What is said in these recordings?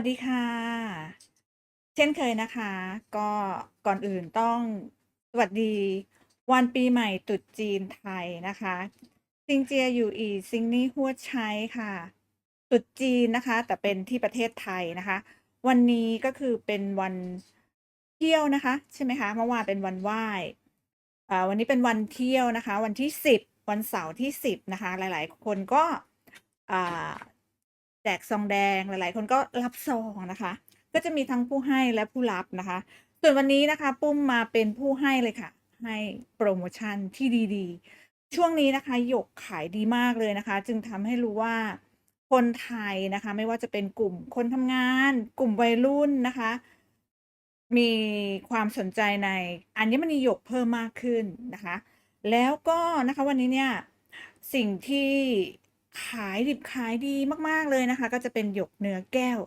วัสดีค่ะ เช่นเคยนะคะ ก็ก่อนอื่นต้องสวัสดีวันปีใหม่ตรุษจีนไทยนะคะซิงเจียอยู่อีซิงนี่ฮัวใช้ค่ะตรุษจีนนะคะ แต่เป็นที่ประเทศไทยนะคะ วันนี้ก็คือเป็นวันเที่ยวนะคะ ใช่ไหมคะเมื่อวานเป็นวันไหว้วันนี้เป็นวันเที่ยวนะคะ วันที่สิบวันเสาร์ที่สิบนะคะ หลาย ๆ คนก็ จกซองแดงหลาย ๆ คนก็รับซองนะคะ ก็จะมีทั้งผู้ให้และผู้รับนะคะ ส่วนวันนี้นะคะ ปุ้มมาเป็นผู้ให้เลยค่ะ ให้โปรโมชั่นที่ดีๆ ช่วงนี้นะคะหยกขายดีมากเลยนะคะ จึงทำให้รู้ว่าคนไทยนะคะ ไม่ว่าจะเป็นกลุ่มคนทำงาน กลุ่มวัยรุ่นนะคะ มีความสนใจในอัญมณีหยกเพิ่มมากขึ้นนะคะ แล้วก็นะคะวันนี้เนี่ยสิ่งที่ ขายดิบขายดีมากๆเลยนะคะ ก็จะเป็นหยกเนื้อแก้ว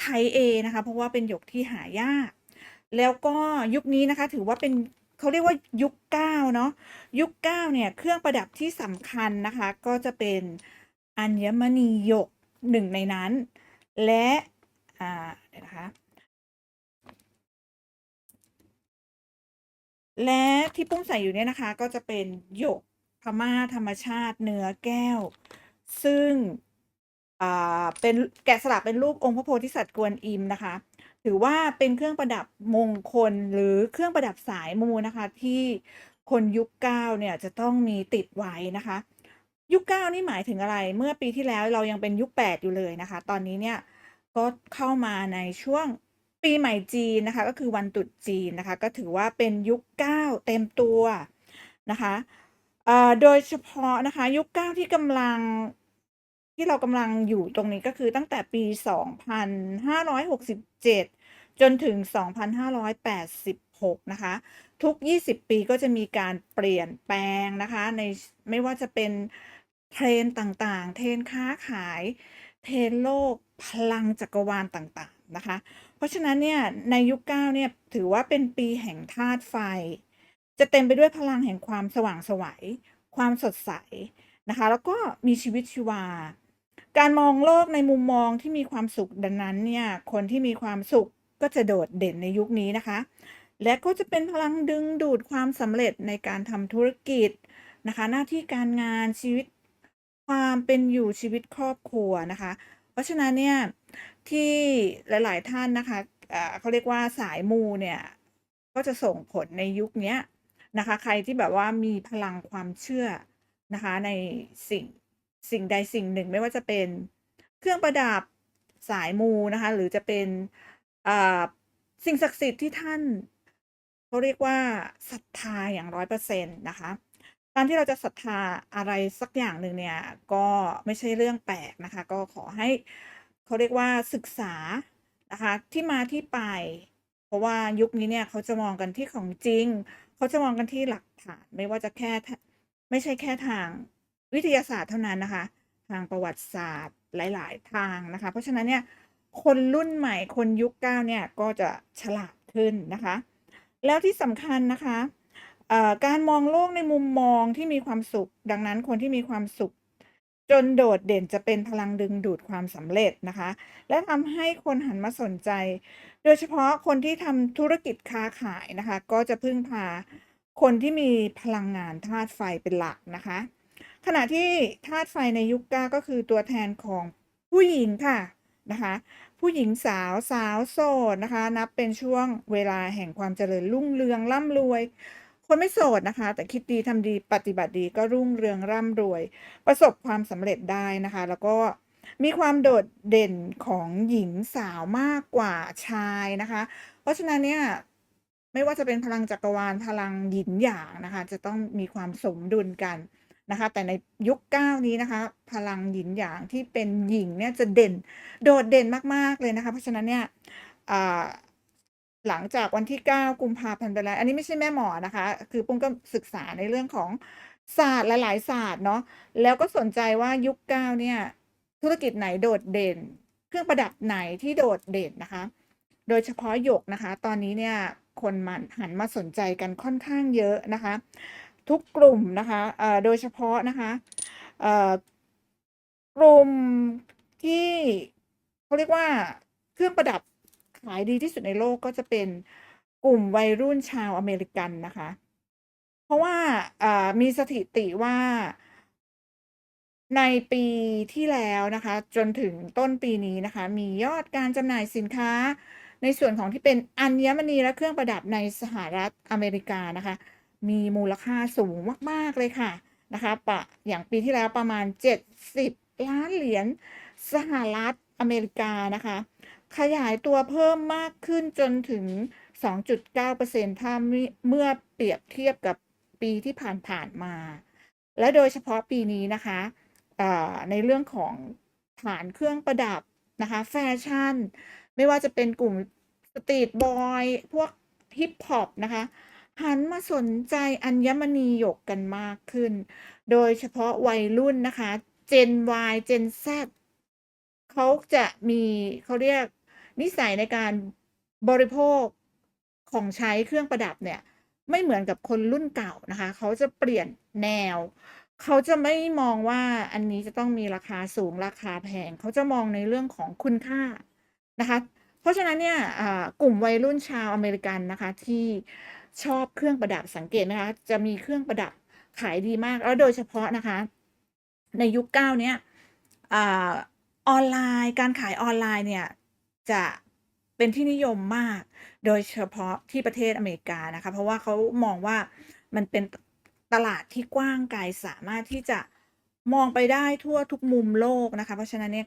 ไทยเอนะคะ เพราะว่าเป็นหยกที่หายาก แล้วก็ยุคนี้นะคะ ถือว่าเป็นเขาเรียกว่ายุคเก้าเนาะยุคเก้าเนี่ยเครื่องประดับที่สำคัญนะคะ ก็จะเป็นอัญมณีหยกหนึ่งในนั้น และอ่าเดี๋ยวนะคะและที่ปุ้มใส่อยู่เนี่ยนะคะ ก็จะเป็นหยกพม่าธรรมชาติเนื้อแก้ว ซึ่งเป็นแกะสลักเป็นรูปองค์พระโพธิสัตว์กวนอิมนะคะ ถือว่าเป็นเครื่องประดับมงคลหรือเครื่องประดับสายมูนะคะ ที่คนยุคเก้าเนี่ยจะต้องมีติดไว้นะคะ ยุคเก้านี่หมายถึงอะไร เมื่อปีที่แล้วเรายังเป็นยุคแปดอยู่เลยนะคะ ตอนนี้เนี่ยก็เข้ามาในช่วงปีใหม่จีนนะคะ ก็คือวันตรุษจีนนะคะ ก็ถือว่าเป็นยุคเก้าเต็มตัวนะคะโดยเฉพาะนะคะยุคเก้าที่กำลัง ที่เรากำลังอยู่ตรงนี้ก็คือตั้งแต่ปี 2567 จนถึง 2586 นะคะ ทุก 20 ปีก็จะมีการเปลี่ยนแปลงนะคะในไม่ว่าจะเป็นเทรนต่างๆ เทรนค้าขาย เทรนโลก พลังจักรวาลต่างๆ นะคะ เพราะฉะนั้นเนี่ยในยุค 9 เนี่ยถือว่าเป็นปีแห่งธาตุไฟ จะเต็มไปด้วยพลังแห่งความสว่างไสวความสดใสนะคะ แล้วก็มีชีวิตชีวา การมองโลกในมุมมองที่มีความสุขดังนั้นเนี่ยคนที่มีความสุขก็จะโดดเด่นในยุคนี้นะคะ และก็จะเป็นพลังดึงดูดความสำเร็จในการทำธุรกิจนะคะ หน้าที่การงานชีวิตความเป็นอยู่ชีวิตครอบครัวนะคะ เพราะฉะนั้นเนี่ยที่หลาย ๆ ท่านนะคะเขาเรียกว่าสายมูเนี่ยก็จะส่งผลในยุคนี้นะคะ ใครที่แบบว่ามีพลังความเชื่อนะคะในสิ่ง สิ่งใดสิ่งหนึ่งไม่ว่าจะเป็นเครื่องประดับสายมูนะคะ หรือจะเป็นสิ่งศักดิ์สิทธิ์ที่ท่านเขาเรียกว่าศรัทธาอย่าง100%นตนะคะการที่เราจะศรัทธาอะไรสักอย่างหนึ่งเนี่ยก็ไม่ใช่เรื่องแปลกนะคะ ก็ขอให้เขาเรียกว่าศึกษานะคะที่มาที่ไป เพราะว่ายุคนี้เนี่ยเขาจะมองกันที่ของจริง เขาจะมองกันที่หลักฐานไม่ว่าจะแค่ไม่ใช่แค่ทาง วิทยาศาสตร์เท่านั้นนะคะ ทางประวัติศาสตร์หลาย ๆ ทางนะคะ เพราะฉะนั้นเนี่ยคนรุ่นใหม่คนยุค9เนี่ยก็จะฉลาดขึ้นนะคะ แล้วที่สำคัญนะคะการมองโลกในมุมมองที่มีความสุข ดังนั้นคนที่มีความสุข จนโดดเด่นจะเป็นพลังดึงดูดความสำเร็จนะคะ และทำให้คนหันมาสนใจ โดยเฉพาะคนที่ทำธุรกิจค้าขายนะคะ ก็จะพึ่งพาคนที่มีพลังงานธาตุไฟเป็นหลักนะคะ ขณะที่ธาตุไฟในยุค9ก็คือตัวแทนของผู้หญิงค่ะนะคะผู้หญิงสาวสาวโสดนะคะ นับเป็นช่วงเวลาแห่งความเจริญรุ่งเรืองร่ำรวย คนไม่โสดนะคะ แต่คิดดีทำดีปฏิบัติดีก็รุ่งเรืองร่ำรวย ประสบความสำเร็จได้นะคะ แล้วก็มีความโดดเด่นของหญิงสาวมากกว่าชายนะคะ เพราะฉะนั้นเนี่ยไม่ว่าจะเป็นพลังจักรวาลพลังหยินหยางนะคะ จะต้องมีความสมดุลกัน นะคะ แต่ในยุค 9 นี้นะคะ พลังหยินหยางที่เป็นหญิงเนี่ยจะเด่น โดดเด่นมากๆเลยนะคะ เพราะฉะนั้นเนี่ยหลังจากวันที่ 9 กุมภาพันธ์ไปแล้ว อันนี้ไม่ใช่แม่หมอนะคะ คือปุ้มก็ศึกษาในเรื่องของศาสตร์หลาย ๆ ศาสตร์เนาะ แล้วก็สนใจว่ายุค 9 เนี่ย ธุรกิจไหนโดดเด่น เครื่องประดับไหนที่โดดเด่นนะคะ โดยเฉพาะหยกนะคะ ตอนนี้เนี่ยคนมันหันมาสนใจกันค่อนข้างเยอะนะคะ ทุกกลุ่มนะคะโดยเฉพาะนะคะกลุ่มที่เขาเรียกว่าเครื่องประดับขายดีที่สุดในโลกก็จะเป็นกลุ่มวัยรุ่นชาวอเมริกันนะคะ เพราะว่ามีสถิติว่าในปีที่แล้วนะคะ จนถึงต้นปีนี้นะคะ มียอดการจำหน่ายสินค้าในส่วนของที่เป็นอัญมณีและเครื่องประดับในสหรัฐอเมริกานะคะ มีมูลค่าสูงมาก ๆ เลยค่ะนะคะปะอย่างปีที่แล้วประมาณ 70 ล้านเหรียญสหรัฐอเมริกานะคะ ขยายตัวเพิ่มมากขึ้นจนถึง 2.9%ถ้าเมื่อเปรียบเทียบกับปีที่ผ่านๆมา และโดยเฉพาะปีนี้นะคะในเรื่องของฐานเครื่องประดับนะคะแฟชั่น ไม่ว่าจะเป็นกลุ่มสตรีทบอย พวกฮิปฮอปนะคะ หันมาสนใจอัญมณีหยกกันมากขึ้น โดยเฉพาะวัยรุ่นนะคะ Gen Y Gen Z เขาจะมีเขาเรียกนิสัยในการบริโภคของใช้เครื่องประดับเนี่ย ไม่เหมือนกับคนรุ่นเก่านะคะ เขาจะเปลี่ยนแนว เขาจะไม่มองว่าอันนี้จะต้องมีราคาสูงราคาแพง เขาจะมองในเรื่องของคุณค่านะคะ เพราะฉะนั้นเนี่ยกลุ่มวัยรุ่นชาวอเมริกันนะคะที่ ชอบเครื่องประดับสังเกตนะคะ จะมีเครื่องประดับขายดีมาก แล้วโดยเฉพาะนะคะ ในยุคเก้าเนี้ยออนไลน์การขายออนไลน์เนี่ยจะเป็นที่นิยมมาก โดยเฉพาะที่ประเทศอเมริกานะคะ เพราะว่าเขามองว่ามันเป็นตลาดที่กว้างไกลสามารถที่จะมองไปได้ทั่วทุกมุมโลกนะคะ เพราะฉะนั้นเนี่ย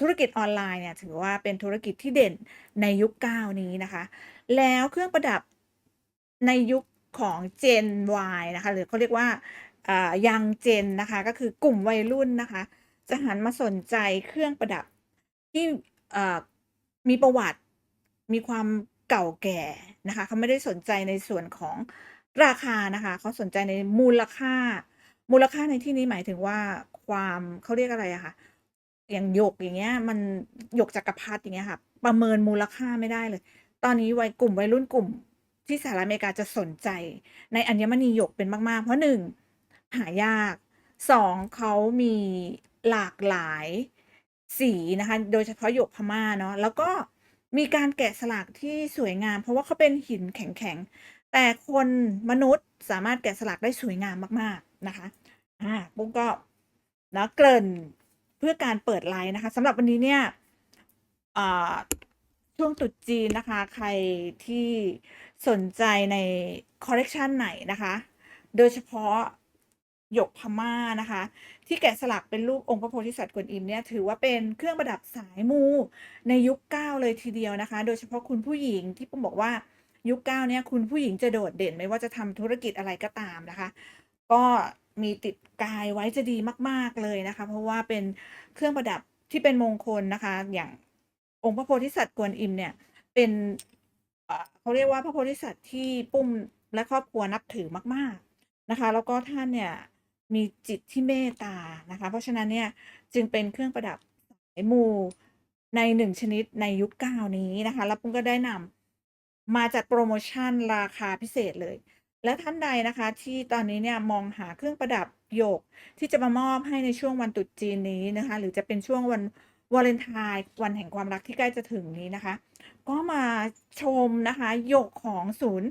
ธุรกิจออนไลน์เนี่ยถือว่าเป็นธุรกิจที่เด่นในยุคเก้านี้นะคะ แล้วเครื่องประดับ ในยุคของ Gen Y นะคะหรือเขาเรียกว่าอ่า Young Gen นะคะก็คือกลุ่มวัยรุ่นนะคะ จะหันมาสนใจเครื่องประดับที่มีประวัติมีความเก่าแก่นะคะเขาไม่ได้สนใจในส่วนของราคานะคะเขาสนใจในมูลค่า มูลค่าในที่นี้หมายถึงว่าความเขาเรียกอะไรอะคะอย่างหยกอย่างเงี้ยมันหยกจักรพรรดิอย่างเงี้ยค่ะประเมินมูลค่าไม่ได้เลย ตอนนี้วัยกลุ่มวัยรุ่นกลุ่ม ที่สหรัฐอเมริกาจะสนใจในอัญมณีหยกเป็นมาก ๆ เพราะ1หายาก2เขามีหลากหลายสีนะคะ โดยเฉพาะหยกพม่าเนาะแล้วก็มีการแกะสลักที่สวยงาม เพราะว่าเขาเป็นหินแข็งๆ แต่คนมนุษย์สามารถแกะสลักได้สวยงามมากๆนะคะอ่าปุ้งก็นะเกริ่นเพื่อการเปิดไลฟ์นะคะสำหรับวันนี้เนี่ยอ่าช่วงตรุษจีนนะคะ ใครที่ สนใจในคอลเลกชันไหนนะคะ โดยเฉพาะหยกพม่านะคะ ที่แกะสลักเป็นรูปองค์พระโพธิสัตว์กวนอิมเนี่ยถือว่าเป็นเครื่องประดับสายมู ในยุค9เลยทีเดียวนะคะ โดยเฉพาะคุณผู้หญิงที่ปุ้มบอกว่ายุค9เนี่ยคุณผู้หญิงจะโดดเด่นไม่ว่าจะทำธุรกิจอะไรก็ตามนะคะ ก็มีติดกายไว้จะดีมาก ๆเลยนะคะ เพราะว่าเป็นเครื่องประดับที่เป็นมงคลนะคะ อย่างองค์พระโพธิสัตว์กวนอิมเนี่ยเป็น เขาเรียกว่าพระโพธิสัตว์ที่ปุ้มและครอบครัวนับถือมากๆนะคะ แล้วก็ท่านเนี่ยมีจิตที่เมตตานะคะ เพราะฉะนั้นเนี่ยจึงเป็นเครื่องประดับสายมูใน1ชนิดในยุค9นี้นะคะ แล้วปุ้มก็ได้นำมาจัดโพรโมชั่นราคาพิเศษเลย และท่านใดนะคะที่ตอนนี้เนี่ยมองหาเครื่องประดับหยกที่จะมามอบให้ในช่วงวันตรุษจีนนี้นะคะ หรือจะเป็นช่วงวันวาเลนไทน์วันแห่งความรักที่ใกล้จะถึงนี้นะคะ ก็มาชมนะคะหยกของศูนย์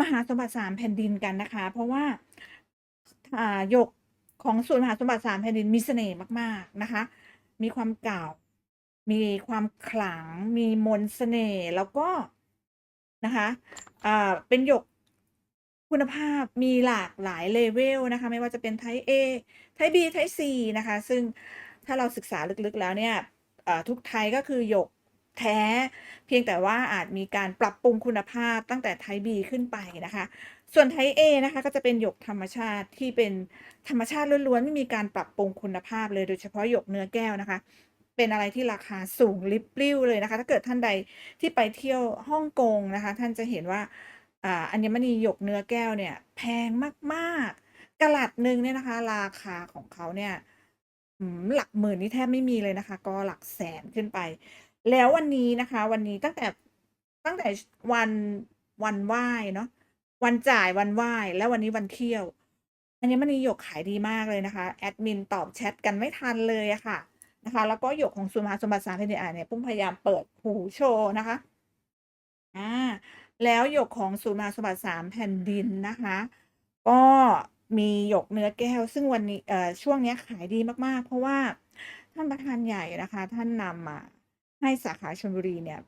มหาสมบัติ3แผ่นดินกันนะคะ เพราะว่าหยกของศูนย์มหาสมบัติ3แผ่นดินมีเสน่ห์มากๆนะคะ มีความเก่า มีความขลัง มีมนเสน่ห์แล้วก็นะคะอ่าเป็นหยกคุณภาพมีหลากหลาย level นะคะ ไม่ว่าจะเป็น Type A Type B Type C นะคะ ซึ่งถ้าเราศึกษาลึกๆแล้วเนี่ยทุก Type ก็คือหยก แท้ เพียงแต่ว่าอาจมีการปรับปรุงคุณภาพตั้งแต่ Type B ขึ้นไปนะคะ ส่วน Type A นะคะก็จะเป็นหยกธรรมชาติที่เป็นธรรมชาติล้วนๆไม่มีการปรับปรุงคุณภาพเลยโดยเฉพาะหยกเนื้อแก้วนะคะเป็นอะไรที่ราคาสูงลิบลิ่วเลยนะคะ ถ้าเกิดท่านใดที่ไปเที่ยวฮ่องกงนะคะ ท่านจะเห็นว่าอัญมณีหยกเนื้อแก้วเนี่ยแพงมากๆกะรัตหนึ่งเนี่ยนะคะ ราคาของเขาเนี่ยหลักหมื่นนี่แทบไม่มีเลยนะคะ ก็หลักแสนขึ้นไป แล้ววันนี้นะคะ วันนี้ตั้งแต่ตั้งแต่วันวันไหว้เนาะวันจ่ายวันไหว้และวันนี้วันเที่ยว อัญมณีหยกขายดีมากเลยนะคะแอดมินตอบแชตกันไม่ทันเลยอะค่ะนะคะ แล้วก็หยกของสุมาสมบัติสามแผ่นดินอ่าเนี่ยปุ้มพยายามเปิดหูโชว์นะคะอ่าแล้วหยกของศูนย์มาสมบัติสามแผ่นดินนะคะ ก็มีหยกเนื้อแก้ว ซึ่งวันนี้เอ่อช่วงนี้ขายดีมากๆ เพราะว่าท่านประธานใหญ่นะคะ ท่านนำมา ให้สาขาชลบุรีเนี่ย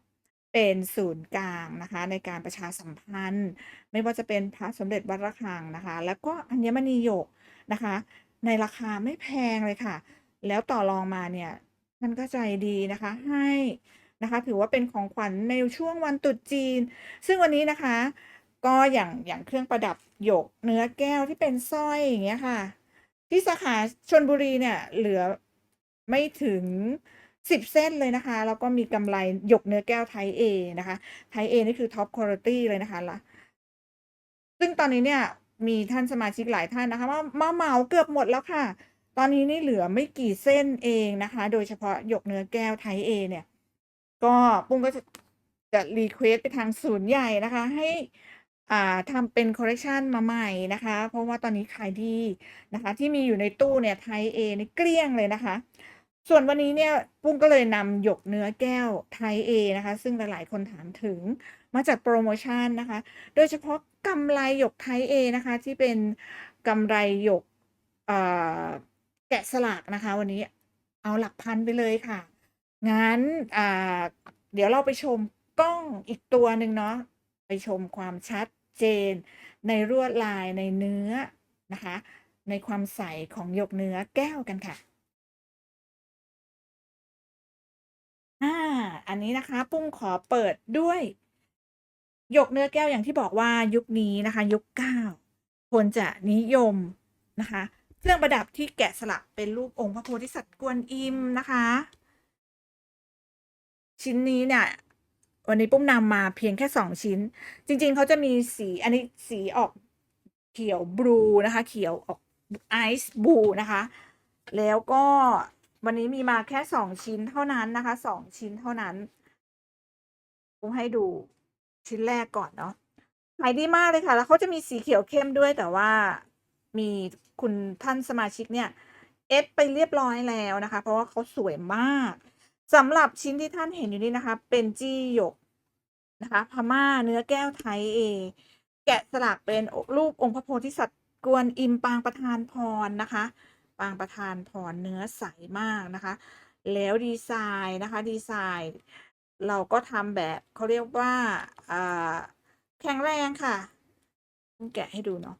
เป็นศูนย์กลางนะคะ ในการประชาสัมพันธ์ ไม่ว่าจะเป็นพระสมเด็จวัดระฆังนะคะ แล้วก็อัญมณีหยกนะคะ ในราคาไม่แพงเลยค่ะ แล้วต่อรองมาเนี่ยท่านก็ใจดีนะคะให้นะคะ ถือว่าเป็นของขวัญในช่วงวันตรุษจีน ซึ่งวันนี้นะคะ ก็อย่างอย่างเครื่องประดับหยกเนื้อแก้วที่เป็นสร้อยอย่างเงี้ยค่ะ ที่สาขาชลบุรีเนี่ยเหลือไม่ถึง 10 เส้นเลยนะคะ แล้วก็มีกำไรหยกเนื้อแก้ว Type A นะคะ Type A นี่คือ Top Quality เลยนะคะละซึ่งตอนนี้เนี่ยมีท่านสมาชิกหลายท่านนะคะมามาเหมาเกือบหมดแล้วค่ะ ตอนนี้นี่เหลือไม่กี่เส้นเองนะคะ โดยเฉพาะหยกเนื้อแก้ว Type A เนี่ย ก็ปุ้มก็จะจะรีเควสต์ไปทางศูนย์ใหญ่นะคะ ให้อ่าทำเป็นคอลเลกชันมาใหม่นะคะ เพราะว่าตอนนี้ขายดีนะคะ ที่มีอยู่ในตู้เนี่ย Type A นี่เกลี้ยงเลยนะคะ ส่วนวันนี้เนี่ยปุ้มก็เลยนำหยกเนื้อแก้ว Type A นะคะ ซึ่งหลายๆคนถามถึงมาจัดโพรโมชั่นนะคะ โดยเฉพาะกำไรหยก Type A นะคะ ที่เป็นกำไรหยกแกะสลักนะคะ วันนี้เอาหลักพันไปเลยค่ะ งั้นเดี๋ยวเราไปชมกล้องอีกตัวหนึ่งเนาะไปชมความชัดเจน ในลวดลายในเนื้อนะคะ ในความใสของหยกเนื้อแก้วกันค่ะ อ่า อันนี้นะคะ ปุ้มขอเปิดด้วย หยกเนื้อแก้วอย่างที่บอกว่ายุคนี้นะคะ ยุค9คนจะนิยมนะคะ เครื่องประดับที่แกะสลักเป็นรูปองค์พระโพธิสัตว์กวนอิมนะคะ ชิ้นนี้เนี่ย วันนี้ปุ้มนำมาเพียงแค่2ชิ้น จริง ๆเขาจะมีสีอันนี้สีออกเขียวบลูนะคะ เขียวออกไอซ์บลูนะคะ แล้วก็ วันนี้มีมาแค่2ชิ้นเท่านั้นนะคะ2ชิ้นเท่านั้นปุ้มให้ดูชิ้นแรกก่อนเนาะขายดีมากเลยค่ะ แล้วเขาจะมีสีเขียวเข้มด้วยแต่ว่ามีคุณท่านสมาชิกเนี่ยเอฟไปเรียบร้อยแล้วนะคะ เพราะว่าเขาสวยมากสำหรับชิ้นที่ท่านเห็นอยู่นี่นะคะ เป็นจี้หยกนะคะพม่าเนื้อแก้ว Type A แกะสลักเป็นรูปองค์พระโพธิสัตว์กวนอิมปางประทานพรนะคะ ปางประทานพรเนื้อใสมากนะคะ แล้วดีไซน์นะคะดีไซน์ เราก็ทำแบบเขาเรียกว่าแข็งแรงค่ะแกะให้ดูเนาะ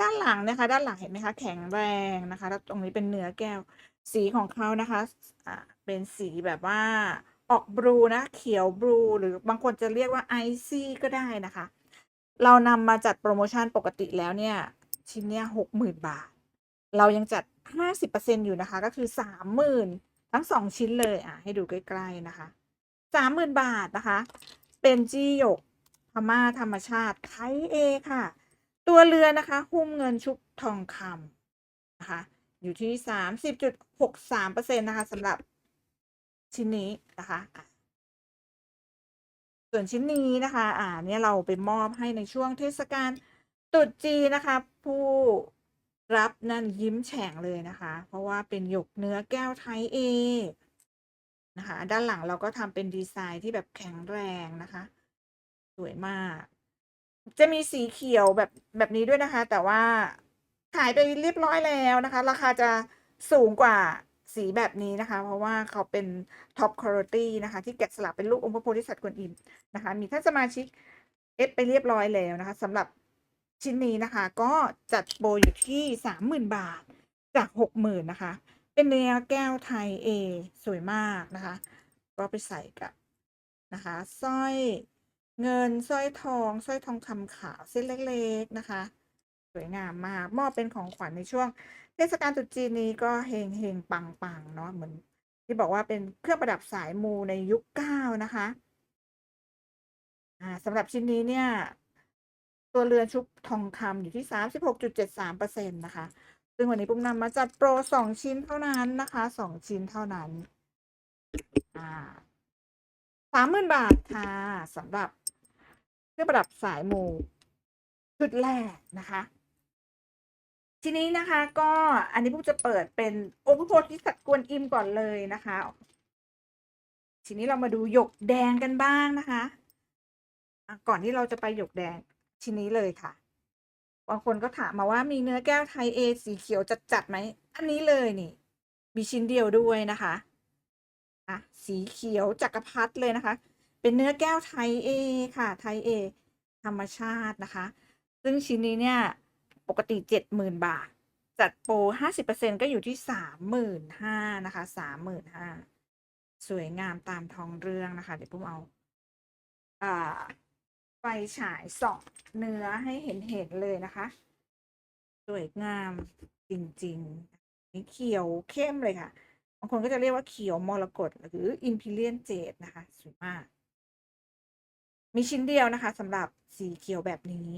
ด้านหลังนะคะ ด้านหลังเห็นไหมคะ แข็งแรงนะคะ แล้วตรงนี้เป็นเนื้อแก้ว สีของเขานะคะอ่าเป็นสีแบบว่าออกบลูนะเขียวบลูหรือบางคนจะเรียกว่า icy ก็ได้นะคะ เรานำมาจัดโพรโมชั่นปกติแล้วเนี่ย ชิ้นเนี้ย60,000บาท เรายังจัด 50%อยู่นะคะ ก็คือ 30,000 ทั้ง 2 ชิ้นเลย อ่าให้ดูใกล้ ๆ นะคะ 30,000 บาทนะคะ เป็นจี้หยกพม่าธรรมชาติ Type A ค่ะ ตัวเรือนะคะ หุ้มเงินชุบทองคำนะคะ อยู่ที่ 30.63%นะคะสำหรับชิ้นนี้นะคะส่วนชิ้นนี้นะคะ อ่า เนี่ยเราไปมอบให้ในช่วงเทศกาลตรุษจีนนะคะ ผู้ รับนั่นยิ้มแฉ่งเลยนะคะ เพราะว่าเป็นหยกเนื้อแก้ว Type A นะคะ ด้านหลังเราก็ทำเป็นดีไซน์ที่แบบแข็งแรงนะคะ สวยมาก จะมีสีเขียวแบบแบบนี้ด้วยนะคะ แต่ว่าขายไปเรียบร้อยแล้วนะคะ ราคาจะสูงกว่าสีแบบนี้นะคะ เพราะว่าเขาเป็น Top Quality นะคะ ที่แกะสลักเป็นรูปองค์พระโพธิสัตว์กวนอิมนะคะ มีท่านสมาชิกเอฟไปเรียบร้อยแล้วนะคะสำหรับ ชิ้นนี้นะคะ ก็จัดโปรอยู่ที่ 30,000 บาทจาก 60,000นะคะ เป็นเนื้อแก้ว Type A สวยมากนะคะ ก็ไปใส่กับนะคะสร้อยเงินสร้อยทองสร้อยทองคำขาวเส้นเล็กๆนะคะ สวยงามมากมอบเป็นของขวัญในช่วงเทศกาลตรุษจีนนี้ก็เฮงๆปังๆเนาะเหมือน ที่บอกว่าเป็นเครื่องประดับสายมูในยุค9นะคะอ่าสำหรับชิ้นนี้เนี่ย ตัวเรือนชุบทองคำอยู่ที่ 36.73%นะคะ ซึ่งวันนี้ปุ้มนำมาจัดโปร 2 ชิ้นเท่านั้นนะคะ 2 ชิ้นเท่านั้นอ่า30,000บาทค่ะสำหรับเครื่องประดับสายมูชุดแรกนะคะ ทีนี้นะคะก็อันนี้พวกจะเปิดเป็นองค์พระโพธิสัตว์กวนอิมก่อนเลยนะคะ ทีนี้เรามาดูหยกแดงกันบ้างนะคะ ก่อนที่เราจะไปหยกแดง ชิ้นนี้เลยค่ะ บางคนก็ถามมาว่ามีเนื้อแก้วไทยเอสีเขียวจัดจัดไหม อันนี้เลยนี่ มีชิ้นเดียวด้วยนะคะอะสีเขียวจักรพรรดิเลยนะคะ เป็นเนื้อแก้วไทยเอค่ะไทยเอธรรมชาตินะคะ ซึ่งชิ้นนี้เนี่ยปกติเจ็ดหมื่นบาท จัดโปรห้าสิบเปอร์เซ็นก็อยู่ที่สามหมื่นห้านะคะสามหมื่นห้าสวยงามตามท้องเรื่องนะคะ เดี๋ยวปุ้มเอา อ่า ฉายส่องเนื้อให้เห็นเห็นเลยนะคะ สวยงามจริงๆนี่เขียวเข้มเลยค่ะบางคนก็จะเรียกว่าเขียวมรกตหรืออิมพีเรียนเจดนะคะสวยมาก มีชิ้นเดียวนะคะสำหรับสีเขียวแบบนี้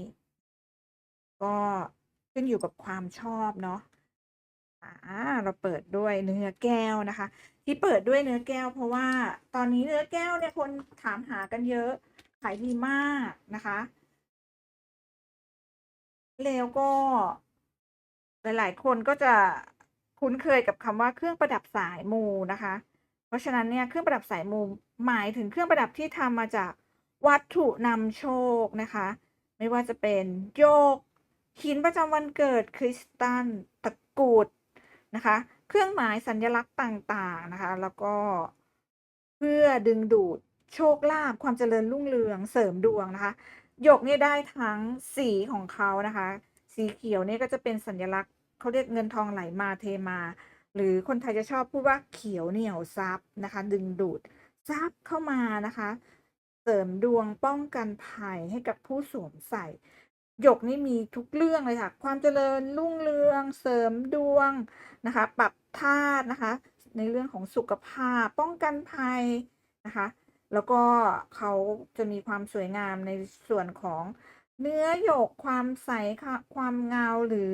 ก็ขึ้นอยู่กับความชอบเนาะอ่าเราเปิดด้วยเนื้อแก้วนะคะ ที่เปิดด้วยเนื้อแก้ว เพราะว่าตอนนี้เนื้อแก้วเนี่ยคนถามหากันเยอะ ขายดีมากนะคะ แล้วก็ หลาย ๆ คนก็จะคุ้นเคยกับคำว่าเครื่องประดับสายมูนะคะ เพราะฉะนั้นเนี่ยเครื่องประดับสายมูหมายถึงเครื่องประดับที่ทำมาจากวัตถุนำโชคนะคะ ไม่ว่าจะเป็นโยกหินประจำวันเกิดคริสตัลตะกรุดนะคะ เครื่องหมายสัญลักษณ์ต่างๆนะคะ แล้วก็เพื่อดึงดูด โชคลาภความเจริญรุ่งเรืองเสริมดวงนะคะ หยกเนี่ยได้ทั้งสีของเขานะคะ สีเขียวเนี่ยก็จะเป็นสัญลักษณ์เขาเรียกเงินทองไหลมาเทมา หรือคนไทยจะชอบพูดว่าเขียวเหนียวซับนะคะ ดึงดูดซับเข้ามานะคะ เสริมดวงป้องกันภัยให้กับผู้สวมใส่หยกนี่มีทุกเรื่องเลยค่ะ ความเจริญรุ่งเรือง เสริมดวงนะคะ ปรับธาตุนะคะ ในเรื่องของสุขภาพ ป้องกันภัยนะคะ แล้วก็เขาจะมีความสวยงามในส่วนของเนื้อหยกความใสค่ะความเงาหรือ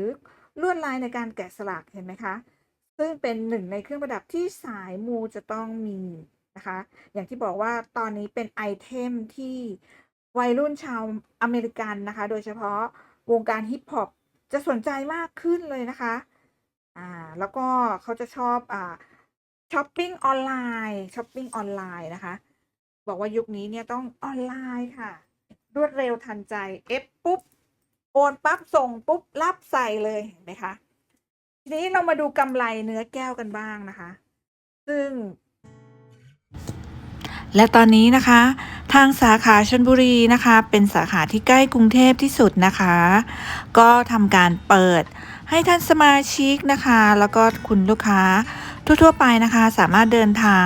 ลวดลายในการแกะสลักเห็นไหมคะซึ่งเป็นหนึ่งในเครื่องประดับที่สายมูจะต้องมีนะคะ อย่างที่บอกว่าตอนนี้เป็นไอเทมที่วัยรุ่นชาวอเมริกันนะคะ โดยเฉพาะวงการฮิปฮอปจะสนใจมากขึ้นเลยนะคะ อ่า แล้วก็เขาจะชอบ อ่าช้อปปิ้งออนไลน์ช้อปปิ้งออนไลน์นะคะ บอกว่ายุคนี้เนี่ยต้องออนไลน์ค่ะ รวดเร็วทันใจ เอฟปุ๊บ โอนปั๊บ ส่งปุ๊บ รับใส่เลยเห็นไหมคะทีนี้เรามาดูกำไรเนื้อแก้วกันบ้างนะคะ ซึ่ง และตอนนี้นะคะ ทางสาขาชนบุรีนะคะ เป็นสาขาที่ใกล้กรุงเทพที่สุดนะคะ ก็ทำการเปิดให้ท่านสมาชิกนะคะ แล้วก็คุณลูกค้าทั่วๆไปนะคะ สามารถเดินทาง